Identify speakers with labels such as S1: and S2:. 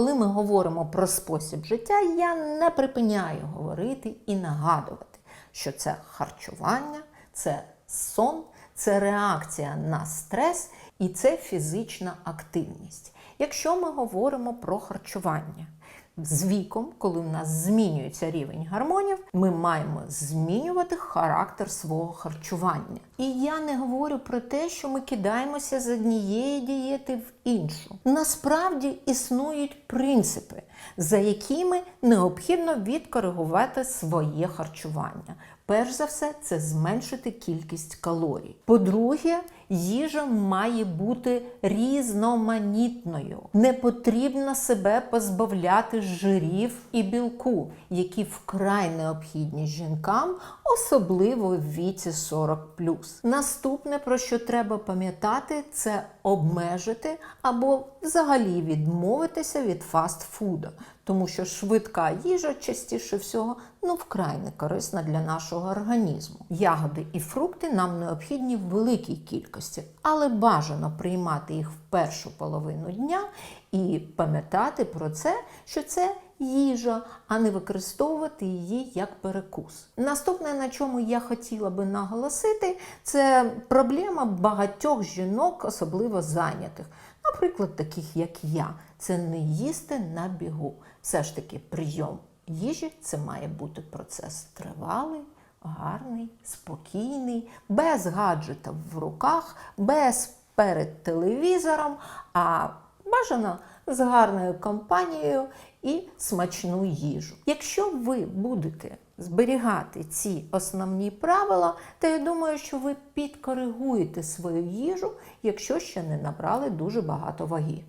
S1: Коли ми говоримо про спосіб життя, я не припиняю говорити і нагадувати, що це харчування, це сон, це реакція на стрес і це фізична активність. Якщо ми говоримо про харчування, з віком, коли в нас змінюється рівень гормонів, ми маємо змінювати характер свого харчування. І я не говорю про те, що ми кидаємося з однієї дієти в іншу. Насправді існують принципи, за якими необхідно відкоригувати своє харчування. Перш за все, це зменшити кількість калорій. По-друге, їжа має бути різноманітною. Не потрібно себе позбавляти жирів і білку, які вкрай необхідні жінкам, особливо в віці 40 Наступне, про що треба пам'ятати, це обмежити або взагалі відмовитися від фастфуду, тому що швидка їжа частіше всього ну вкрай не корисна для нашого організму. Ягоди і фрукти нам необхідні в великій кількості, але бажано приймати їх в першу половину дня і пам'ятати про це, що це їжа, а не використовувати її як перекус. Наступне, на чому я хотіла би наголосити, це проблема багатьох жінок, особливо зайнятих. Наприклад, таких як я, це не їсти на бігу. Все ж таки, прийом їжі це має бути процес тривалий, гарний, спокійний, без гаджета в руках, без перед телевізором, а бажано з гарною компанією і смачну їжу. Якщо ви будете зберігати ці основні правила, то я думаю, що ви підкоригуєте свою їжу, якщо ще не набрали дуже багато ваги.